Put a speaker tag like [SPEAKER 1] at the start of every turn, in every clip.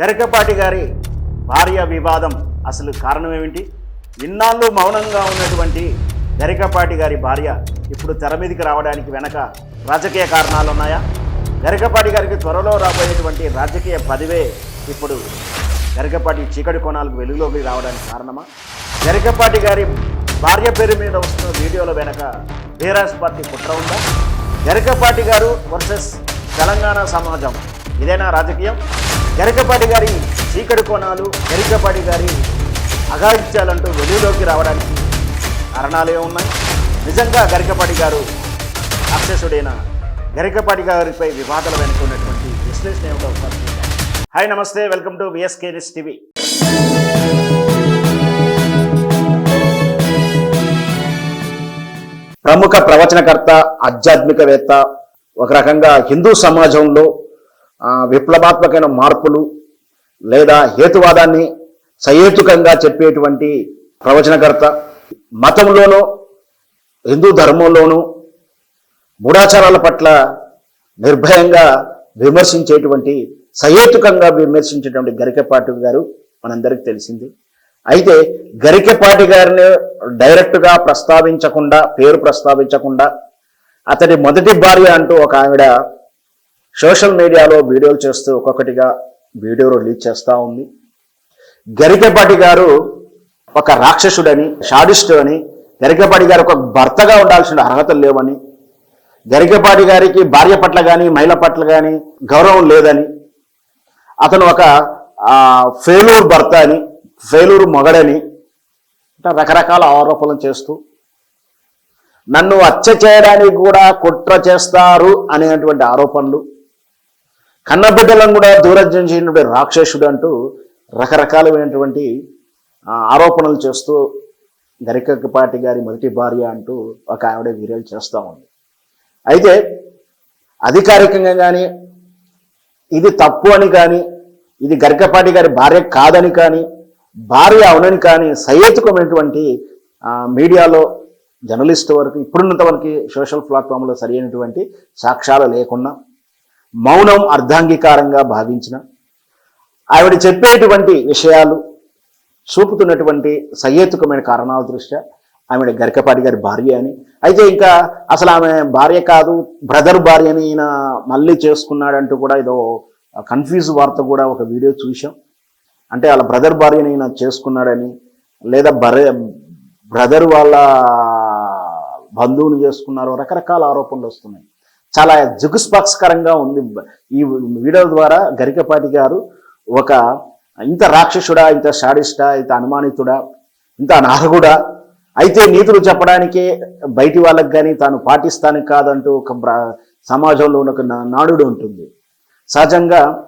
[SPEAKER 1] గరికపాటి గారి భార్య వివాదం అసలు కారణం ఏమిటి? ఇన్నాళ్ళు మౌనంగా ఉన్నటువంటి గరికపాటి గారి భార్య ఇప్పుడు తెర మీదకి రావడానికి వెనక రాజకీయ కారణాలు ఉన్నాయా? గరికపాటి గారికి త్వరలో రాబోయేటువంటి రాజకీయ పదవే ఇప్పుడు గరికపాటి చీకటి కోణాలకు వెలుగులోకి రావడానికి కారణమా? గరికపాటి గారి భార్య పేరు మీద వస్తున్న వీడియోల వెనక బీరాజ్ పార్టీ కుట్ర ఉందా? గరికపాటి గారు వర్సెస్ తెలంగాణ సమాజం ఇదేనా రాజకీయం? గరికపాటి గారి చీకటి కోణాలు గరికపాటి గారి అగాయిత్యాలంటూ వెలుగులోకి రావడానికి కారణాలు ఏమున్నాయి నిజంగా గరికపాటి గారు అక్షసుడైన గరికపాటి గారిపై వివాదాలు వెనుకున్నటువంటి విశ్లేషణ ఏమిటో ఒకసారి హాయ్ నమస్తే. Welcome to VSK news TV. ప్రముఖ ప్రవచనకర్త ఆధ్యాత్మికవేత్త ఒక రకంగా హిందూ సమాజంలో విప్లవాత్మకమైన మార్పులు లేదా హేతువాదాన్ని సహేతుకంగా చెప్పేటువంటి ప్రవచనకర్త మతంలోనూ హిందూ ధర్మంలోనూ మూఢాచారాల పట్ల నిర్భయంగా విమర్శించేటువంటి సహేతుకంగా విమర్శించేటువంటి గరికపాటి గారు మనందరికీ తెలిసింది. అయితే గరికపాటి గారిని డైరెక్ట్గా ప్రస్తావించకుండా పేరు ప్రస్తావించకుండా అతడి మొదటి భార్య అంటూ ఒక ఆవిడ సోషల్ మీడియాలో వీడియోలు చేస్తూ ఒక్కొక్కటిగా వీడియో రిలీజ్ చేస్తూ ఉంది. గరికపాటి గారు ఒక రాక్షసుడని షాడిస్టు అని గరికపాటి గారు ఒక భర్తగా ఉండాల్సిన అర్హతలు లేవని గరికపాటి గారికి భార్య పట్ల కానీ మహిళ పట్ల కానీ గౌరవం లేదని అతను ఒక ఆ, ఫెయిలూర్ భర్త అని ఫెయిలూరు మొగడని ఇట్లా రకరకాల ఆరోపణలు చేస్తూ నన్ను హత్య చేయడానికి కూడా కుట్ర చేస్తారు అనేటువంటి ఆరోపణలు కన్నబిడ్డలను కూడా దూరం చేసినటువంటి రాక్షసుడు అంటూ రకరకాలమైనటువంటి ఆరోపణలు చేస్తూ గరికపాటి గారి మొదటి భార్య అంటూ ఒక ఆవిడ వీడియోలు చేస్తూ ఉంది. అయితే అధికారికంగా కానీ ఇది తప్పు అని కానీ ఇది గరికపాటి గారి భార్య కాదని కానీ భార్య అవునని కానీ సహేతుకమైనటువంటి మీడియాలో జర్నలిస్ట్ వరకు ఇప్పుడున్నంత వరకు సోషల్ ప్లాట్ఫామ్లో సరైనటువంటి సాక్ష్యాలు లేకుండా మౌనం అర్ధాంగీకారంగా భావించిన ఆవిడ చెప్పేటువంటి విషయాలు చూపుతున్నటువంటి సహేతుకమైన కారణాల దృష్ట్యా ఆమె గరికపాటి గారి భార్య అని. అయితే ఇంకా అసలు ఆమె భార్య కాదు బ్రదర్ భార్య అని ఈయన మళ్ళీ చేసుకున్నాడంటూ కూడా ఏదో కన్ఫ్యూజ్ వార్త కూడా ఒక వీడియో చూసాం అంటే వాళ్ళ బ్రదర్ భార్యని ఈయన చేసుకున్నాడని లేదా బరే బ్రదర్ వాళ్ళ బంధువుని చేసుకున్నారు రకరకాల ఆరోపణలు వస్తున్నాయి. చాలా జుగుస్పాక్స్కరంగా ఉంది. ఈ వీడియో ద్వారా గరికపాటి గారు ఒక ఇంత రాక్షసుడా ఇంత షాడిస్టా ఇంత అనుమానితుడా ఇంత అనార్హుడా అయితే నీతులు చెప్పడానికే బయటి వాళ్ళకి కానీ తాను పాటిస్తానికి కాదంటూ ఒక సమాజంలో ఉన్న ఒక నా- ఉంటుంది. సహజంగా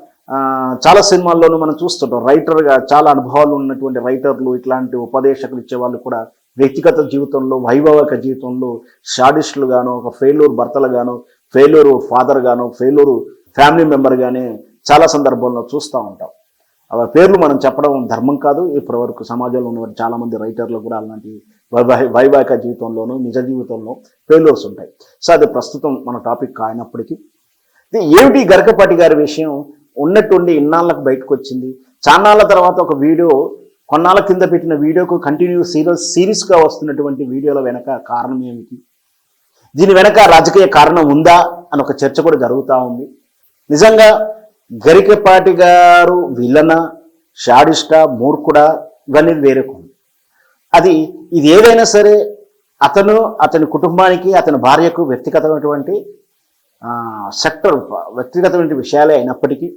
[SPEAKER 1] చాలా సినిమాల్లోనూ మనం చూస్తుంటాం. రైటర్గా చాలా అనుభవాలు ఉన్నటువంటి రైటర్లు ఇట్లాంటి ఉపదేశకులు ఇచ్చేవాళ్ళు కూడా వ్యక్తిగత జీవితంలో వైభవక జీవితంలో షాడిస్టులు గాను ఒక ఫెయిల్యూర్ భర్తలు గాను ఫెయిల్యూర్ ఫాదర్ గాను ఫెయిల్యూర్ ఫ్యామిలీ మెంబర్ కానీ చాలా సందర్భంలో చూస్తూ ఉంటాం. ఆ పేర్లు మనం చెప్పడం ధర్మం కాదు. ఇప్పటి వరకు సమాజంలో ఉన్న చాలామంది రైటర్లు కూడా అలాంటి వైవాహిక జీవితంలోనూ నిజ జీవితంలో ఫెయిల్యూర్స్ ఉంటాయి. సో అది ప్రస్తుతం మన టాపిక్ కానప్పటికీ ఏమిటి గరకపాటి గారి విషయం? ఉన్నట్టుండి ఇన్నాళ్ళకు బయటకు వచ్చింది చాన్నాళ్ళ తర్వాత ఒక వీడియో కొన్నాళ్ళ కింద పెట్టిన వీడియోకు కంటిన్యూ సీరియస్ సీరియస్గా వస్తున్నటువంటి వీడియోల వెనక కారణం ఏమిటి? దీని వెనక రాజకీయ కారణం ఉందా? అని ఒక చర్చ కూడా జరుగుతూ ఉంది. నిజంగా గరికపాటి గారు విలన షాడిస్టా మూర్ఖుడా ఇవన్నీ వేరే అది ఇది ఏదైనా సరే అతను అతని కుటుంబానికి అతని భార్యకు వ్యక్తిగతమైనటువంటి సెక్టర్ వ్యక్తిగతమైన విషయాలే అయినప్పటికీ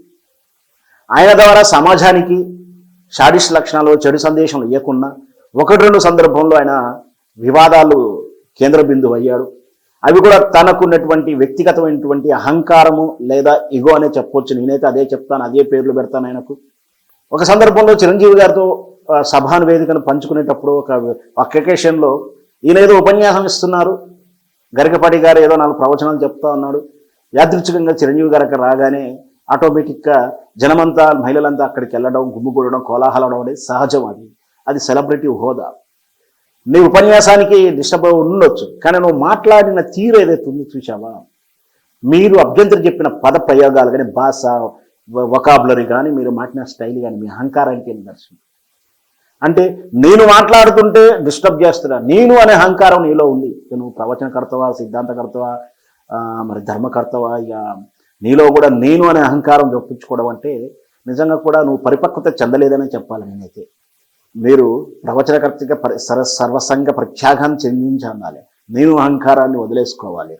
[SPEAKER 1] ఆయన ద్వారా సమాజానికి షాడిస్ట్ లక్షణాలు చెడు సందేశం ఇవ్వకుండా ఒకటి రెండు సందర్భంలో ఆయన వివాదాలు కేంద్ర బిందువు అయ్యాడు. అవి కూడా తనకున్నటువంటి వ్యక్తిగతమైనటువంటి అహంకారము లేదా ఇగో అనే చెప్పొచ్చు. నేనైతే అదే చెప్తాను అదే పేర్లు పెడతాను ఆయనకు. ఒక సందర్భంలో చిరంజీవి గారితో ఆ, సభాను వేదికను పంచుకునేటప్పుడు ఒక ఒక అకేషన్లో ఈయన ఏదో ఉపన్యాసం ఇస్తున్నారు. గరికపాటి గారు ఏదో నాలుగు ప్రవచనాలు చెప్తా ఉన్నాడు. యాదృచ్ఛికంగా చిరంజీవి గారు అక్కడ రాగానే ఆటోమేటిక్గా జనమంతా మహిళలంతా అక్కడికి వెళ్ళడం గుమ్ముగూడడం కోలాహలం అనేది సహజం అది. అది సెలబ్రిటీ హోదా. నీ ఉపన్యాసానికి డిస్టర్బ్ ఉండొచ్చు కానీ నువ్వు మాట్లాడిన తీరు ఏదైతే ఉందో చూసావా మీరు అభ్యంతరం చెప్పిన పద ప్రయోగాలు కానీ భాష వొకాబులరీ కానీ మీరు మాట్లాడిన స్టైల్ కానీ మీ అహంకారానికి నిదర్శనం అంటే నేను మాట్లాడుతుంటే డిస్టర్బ్ చేస్తున్నా నేను అనే అహంకారం నీలో ఉంది. నువ్వు ప్రవచనకర్తవా సిద్ధాంతకర్తవా మరి ధర్మకర్తవా ఇక నీలో కూడా నేను అనే అహంకారం చొప్పించుకోవడం అంటే నిజంగా కూడా నువ్వు పరిపక్వత చెందలేదని చెప్పాలి నేనైతే. మీరు ప్రవచనకర్తగా పరి సర సర్వసంగ ప్రత్యాగాన్ని చెందించాలి నేను అహంకారాన్ని వదిలేసుకోవాలి.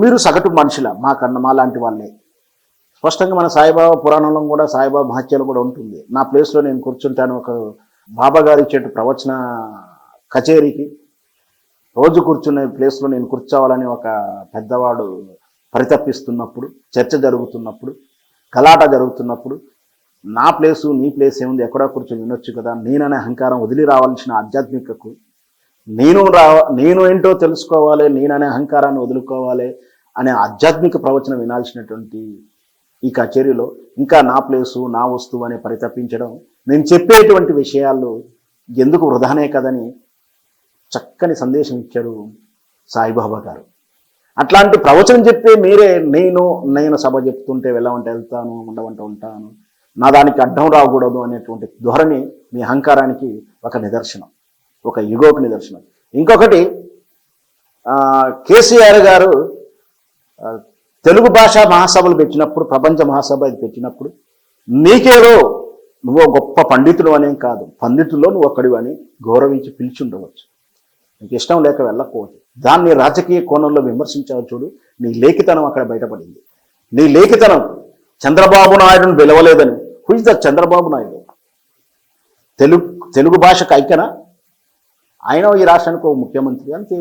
[SPEAKER 1] మీరు సగటు మనుషుల మా కన్న మా లాంటి వాళ్ళే. స్పష్టంగా మన సాయిబాబా పురాణంలో కూడా సాయిబాబా మహత్యాలు కూడా ఉంటుంది. నా ప్లేస్లో నేను కూర్చుంటాను ఒక బాబా గారు ఇచ్చేటు ప్రవచన కచేరీకి. రోజు కూర్చునే ప్లేస్లో నేను కూర్చోవాలని ఒక పెద్దవాడు పరితపిస్తున్నప్పుడు చర్చ జరుగుతున్నప్పుడు కలాట జరుగుతున్నప్పుడు నా ప్లేసు నీ ప్లేస్ ఏముంది ఎక్కడో కూర్చొని వినొచ్చు కదా నేననే అహంకారం వదిలి రావాల్సిన ఆధ్యాత్మికకు నేను రా నేను ఏంటో తెలుసుకోవాలి నేననే అహంకారాన్ని వదులుకోవాలి అనే ఆధ్యాత్మిక ప్రవచనం వినాల్సినటువంటి ఈ కచేరీలో ఇంకా నా ప్లేసు నా వస్తువు అనే పరితపించడం నేను చెప్పేటువంటి విషయాలు ఎందుకు వృధానే కదని చక్కని సందేశం ఇచ్చాడు సాయిబాబా గారు. అట్లాంటి ప్రవచనం చెప్పే మీరే నేను నేను సభ చెప్తుంటే వెళ్ళమంటే వెళ్తాను ఉండమంటే ఉంటాను. నా దానికి అడ్డం రాకూడదు అనేటువంటి ధోరణి మీ అహంకారానికి ఒక నిదర్శనం ఒక యుగోకు నిదర్శనం. ఇంకొకటి కేసీఆర్ గారు తెలుగు భాష మహాసభలు పెట్టినప్పుడు ప్రపంచ మహాసభ ఇది పెట్టినప్పుడు నీకేదో నువ్వు గొప్ప పండితుడు అనేం కాదు పండితుల్లో నువ్వు ఒక్కడివని గౌరవించి పిలిచి ఉండవచ్చు. నీకు ఇష్టం లేక వెళ్ళకపోవచ్చు. దాన్ని రాజకీయ కోణంలో విమర్శించావు చూడు నీ లేఖితనం అక్కడ బయటపడింది. నీ లేఖితనం చంద్రబాబు నాయుడును పిలవలేదని హుజ్ ద చంద్రబాబు నాయుడు? తెలుగు తెలుగు భాషకు ఐక్యనా? ఆయన ఈ రాష్ట్రానికి ఒక ముఖ్యమంత్రి అంతే.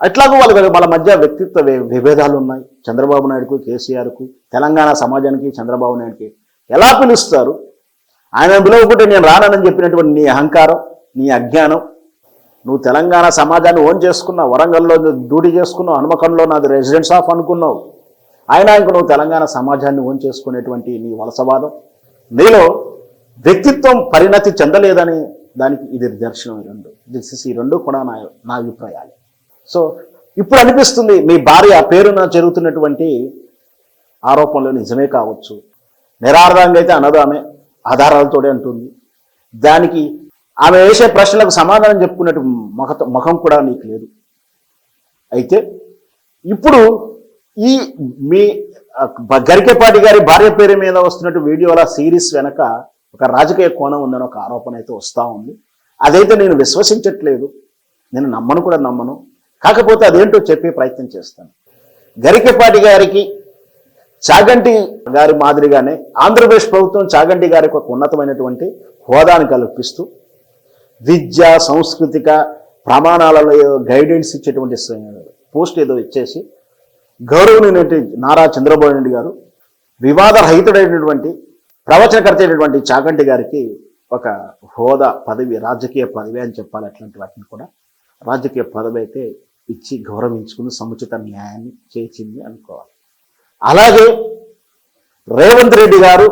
[SPEAKER 1] అట్లాగూ వాళ్ళ వాళ్ళ మధ్య వ్యక్తిత్వ విభేదాలు ఉన్నాయి. చంద్రబాబు నాయుడుకు కేసీఆర్కు తెలంగాణ సమాజానికి చంద్రబాబు నాయుడుకి. ఎలా పిలుస్తారు? ఆయన పిలవకుంటే నేను రానని చెప్పినటువంటి నీ అహంకారం నీ అజ్ఞానం నువ్వు తెలంగాణ సమాజాన్ని ఓన్ చేసుకున్నావు వరంగల్లో డ్యూటీ చేసుకున్నావు హనుమకంలో నాది రెసిడెన్స్ ఆఫ్ అనుకున్నావు. ఆయన ఇంక నువ్వు తెలంగాణ సమాజాన్ని ఓన్ చేసుకునేటువంటి నీ వలసవాదం. నీలో వ్యక్తిత్వం పరిణతి చెందలేదని దానికి ఇది నిదర్శనం రెండు. దిస్ ఈ రెండు కూడా నా నా అభిప్రాయాలు. సో ఇప్పుడు అనిపిస్తుంది మీ భార్య పేరున జరుగుతున్నటువంటి ఆరోపణలు నిజమే కావచ్చు. నిరాధారంగా అయితే అనదామే ఆమె. ఆధారాలతోనే అంటుంది. దానికి ఆమె వేసే ప్రశ్నలకు సమాధానం చెప్పుకున్నట్టు ముఖ ముఖం కూడా నీకు లేదు. అయితే ఇప్పుడు ఈ మీ గరికెపాటి గారి భార్య పేరు మీద వస్తున్నట్టు వీడియోల సిరీస్ వెనక ఒక రాజకీయ కోణం ఉందని ఒక ఆరోపణ అయితే వస్తూ ఉంది. అదైతే నేను విశ్వసించట్లేదు. నేను నమ్మను కూడా నమ్మను. కాకపోతే అదేంటో చెప్పే ప్రయత్నం చేస్తాను. గరికెపాటి గారికి చాగంటి గారి మాదిరిగానే ఆంధ్రప్రదేశ్ ప్రభుత్వం చాగంటి గారికి ఒక ఉన్నతమైనటువంటి హోదాను కల్పిస్తూ విద్య సాంస్కృతిక ప్రమాణాలలో గైడెన్స్ ఇచ్చేటువంటి పోస్ట్ ఏదో ఇచ్చేసి గౌరవనైనటువంటి నారా చంద్రబాబు నాయుడు గారు వివాదరహితుడైనటువంటి ప్రవచనకర్త అయినటువంటి చాగంటి గారికి ఒక హోదా పదవి రాజకీయ పదవి అని చెప్పాలి అట్లాంటి వాటిని కూడా. రాజకీయ పదవి అయితే ఇచ్చి గౌరవించుకుని సముచిత న్యాయాన్ని చేసింది అనుకోవాలి. అలాగే రేవంత్ రెడ్డి గారు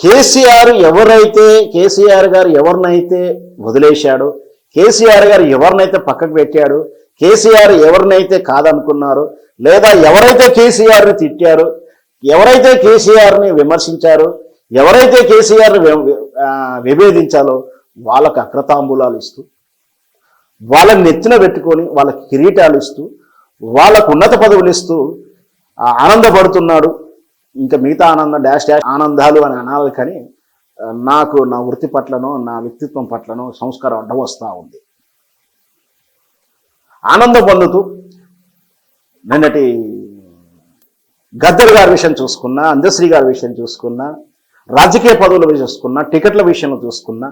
[SPEAKER 1] కేసీఆర్ ఎవరైతే కేసీఆర్ గారు ఎవరినైతే వదిలేశాడో కేసీఆర్ గారు ఎవరినైతే పక్కకు పెట్టాడు కేసీఆర్ ఎవరినైతే కాదనుకున్నారో లేదా ఎవరైతే కేసీఆర్ని తిట్టారో ఎవరైతే కేసీఆర్ని విమర్శించారో ఎవరైతే కేసీఆర్ని విభేదించాలో వాళ్ళకు అక్రతాంబూలాలు ఇస్తూ వాళ్ళని నెత్తిన పెట్టుకొని వాళ్ళకి కిరీటాలు ఇస్తూ వాళ్ళకు ఉన్నత పదవులు ఇస్తూ ఆనందపడుతున్నాడు ఇంకా మిగతా ఆనందం డాష్ డాష్ ఆనందాలు అని అనాలి కానీ నాకు నా వృత్తి పట్లనో నా వ్యక్తిత్వం పట్లనో సంస్కారం అడ్డం వస్తూ ఉంది. ఆనందం పొందుతూ నిన్నటి గద్దర్ గారి విషయం చూసుకున్నా అందశ్రీ గారి విషయం చూసుకున్నా రాజకీయ పదవుల విషయం చూసుకున్నా టికెట్ల విషయంలో చూసుకున్నా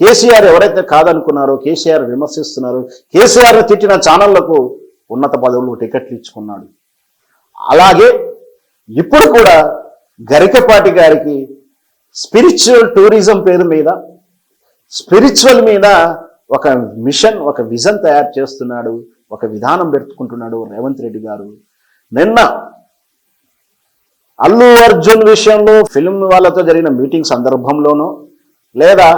[SPEAKER 1] కేసీఆర్ ఎవరైతే కాదనుకున్నారో కేసీఆర్ విమర్శిస్తున్నారో కేసీఆర్ తిట్టిన ఛానళ్ళకు ఉన్నత పదవులు టికెట్లు ఇచ్చుకున్నాడు. అలాగే ఇప్పుడు కూడా గరికపాటి గారికి స్పిరిచువల్ టూరిజం పేరు మీద స్పిరిచువల్ మీద ఒక మిషన్ ఒక విజన్ తయారు చేస్తున్నాడు ఒక విధానం పెట్టుకుంటున్నాడు రేవంత్ రెడ్డి గారు. నిన్న అల్లు అర్జున్ విషయంలో ఫిల్మ్ వాళ్ళతో జరిగిన మీటింగ్ సందర్భంలోనో లేదా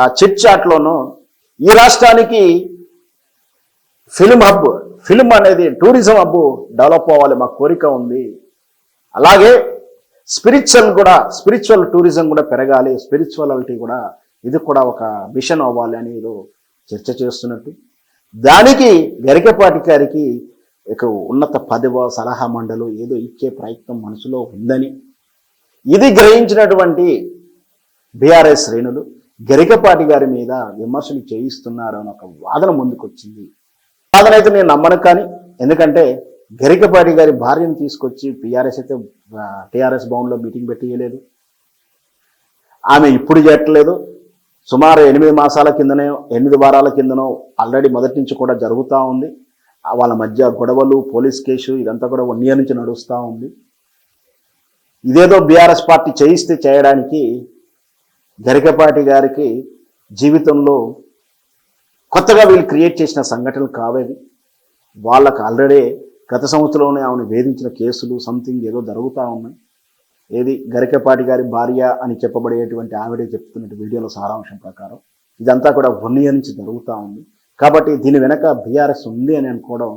[SPEAKER 1] ఆ చిట్ చాట్లోనో ఈ రాష్ట్రానికి ఫిల్మ్ హబ్ ఫిల్మ్ అనేది టూరిజం హబ్ డెవలప్ అవ్వాలి మా కోరిక ఉంది. అలాగే స్పిరిచువల్ కూడా స్పిరిచువల్ టూరిజం కూడా పెరగాలి స్పిరిచువాలిటీ కూడా ఇది కూడా ఒక మిషన్ అవ్వాలి అని ఏదో చర్చ చేస్తున్నట్టు. దానికి గరికపాటి గారికి ఇక ఉన్నత పదవ సలహా మండలి ఏదో ఇచ్చే ప్రయత్నం మనసులో ఉందని. ఇది గ్రహించినటువంటి బీఆర్ఎస్ శ్రేణులు గరికపాటి గారి మీద విమర్శలు చేయిస్తున్నారు అని ఒక వాదన ముందుకొచ్చింది. వాదన అయితే నేను నమ్మను కానీ ఎందుకంటే గరికపాటి గారి భార్యను తీసుకొచ్చి పిఆర్ఎస్ అయితే టిఆర్ఎస్ భవన్లో మీటింగ్ పెట్టియలేదు ఆమె ఇప్పుడు చేయట్లేదు సుమారు ఎనిమిది మాసాల కిందనే ఎనిమిది వారాల కిందనో ఆల్రెడీ మొదటి నుంచి కూడా జరుగుతూ ఉంది. వాళ్ళ మధ్య గొడవలు పోలీస్ కేసు ఇదంతా కూడా వన్ ఇయర్ నుంచి నడుస్తూ ఉంది. ఇదేదో బీఆర్ఎస్ పార్టీ చేయిస్తే చేయడానికి గరికపాటి గారికి జీవితంలో కొత్తగా వీళ్ళు క్రియేట్ చేసిన సంఘటనలు కావేవి. వాళ్ళకు ఆల్రెడీ గత సంవత్సరంలోనే ఆమెను వేధించిన కేసులు సంథింగ్ ఏదో జరుగుతూ ఉన్నాయి. ఏది గరికపాటి గారి భార్య అని చెప్పబడేటువంటి ఆవిడే చెప్తున్న వీడియోలో సారాంశం ప్రకారం. ఇదంతా కూడా వన్ ఇయర్ నుంచి జరుగుతూ ఉంది. కాబట్టి దీని వెనక బీఆర్ఎస్ ఉంది అని అనుకోవడం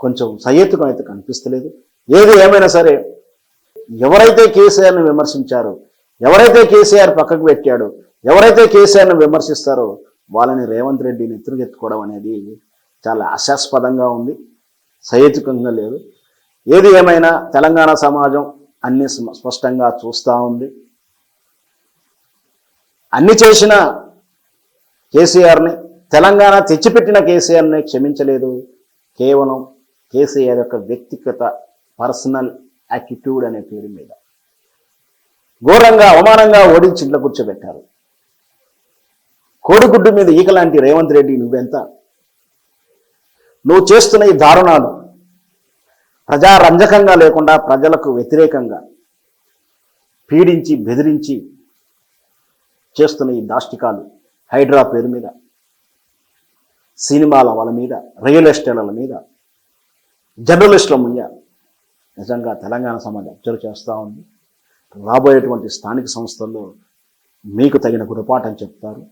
[SPEAKER 1] కొంచెం సహేతుకం అయితే కనిపిస్తలేదు. ఏది ఏమైనా సరే ఎవరైతే కేసీఆర్ని విమర్శించారో ఎవరైతే కేసీఆర్ పక్కకు పెట్టాడో ఎవరైతే కేసీఆర్ని విమర్శిస్తారో వాళ్ళని రేవంత్ రెడ్డిని ఎత్తుగెత్తుకోవడం అనేది చాలా ఆశాస్పదంగా ఉంది. సహేతుకంగా లేదు. ఏది ఏమైనా తెలంగాణ సమాజం అన్ని స్పష్టంగా చూస్తూ ఉంది. అన్ని చేసిన కేసీఆర్ని తెలంగాణ తెచ్చిపెట్టిన కేసీఆర్ని క్షమించలేదు. కేవలం కేసీఆర్ యొక్క వ్యక్తిగత పర్సనల్ యాటిట్యూడ్ అనే పేరు మీద. ఘోరంగా అవమానంగా ఓడించి ఇంట్లో కూర్చోబెట్టారు. కోడిగుడ్డు మీద ఈకలాంటి రేవంత్ రెడ్డి నువ్వెంత నువ్వు చేస్తున్న ఈ దారుణాలు ప్రజారంజకంగా లేకుండా ప్రజలకు వ్యతిరేకంగా పీడించి బెదిరించి చేస్తున్న ఈ దాష్టికాలు హైడ్రా పేరు మీద సినిమాల వాళ్ళ మీద రియల్ ఎస్టేట్ల మీద జర్నలిస్టుల ముందు నిజంగా తెలంగాణ సమాజం అబ్జర్వ్ చేస్తూ ఉంది. రాబోయేటువంటి స్థానిక సంస్థల్లో మీకు తగిన గురపాఠం చెప్తారు.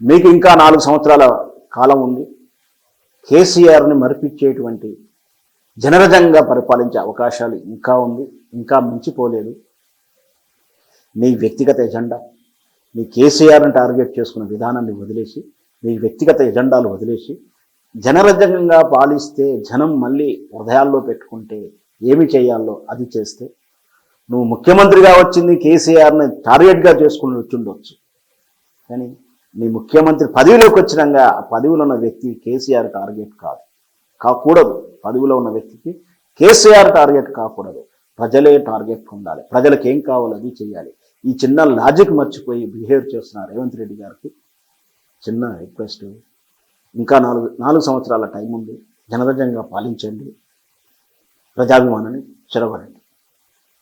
[SPEAKER 1] మీకు ఇంకా నాలుగు సంవత్సరాల కాలం ఉంది. కేసీఆర్ని మరిపించేటువంటి జనరజంగా పరిపాలించే అవకాశాలు ఇంకా ఉంది ఇంకా మించిపోలేదు. మీ వ్యక్తిగత ఎజెండా మీ కేసీఆర్ని టార్గెట్ చేసుకున్న విధానాన్ని వదిలేసి మీ వ్యక్తిగత ఎజెండాలు వదిలేసి జనరజంగా పాలిస్తే జనం మళ్ళీ హృదయాల్లో పెట్టుకుంటే ఏమి చేయాలో అది చేస్తే నువ్వు ముఖ్యమంత్రిగా వచ్చింది కేసీఆర్ని టార్గెట్గా చేసుకుని వచ్చిండొచ్చు కానీ నీ ముఖ్యమంత్రి పదవిలోకి వచ్చినాక ఆ పదవిలో ఉన్న వ్యక్తి కేసీఆర్ టార్గెట్ కాదు. కాకూడదు. పదవిలో ఉన్న వ్యక్తికి కేసీఆర్ టార్గెట్ కాకూడదు. ప్రజలే టార్గెట్ ఉండాలి ప్రజలకు ఏం కావాలో అది చేయాలి. ఈ చిన్న లాజిక్ మర్చిపోయి బిహేవ్ చేస్తున్న రేవంత్ రెడ్డి గారికి చిన్న రిక్వెస్ట్. ఇంకా నాలుగు నాలుగు సంవత్సరాల టైం ఉంది. జనరజంగా పాలించండి. ప్రజాభిమానాన్ని చెరగడండి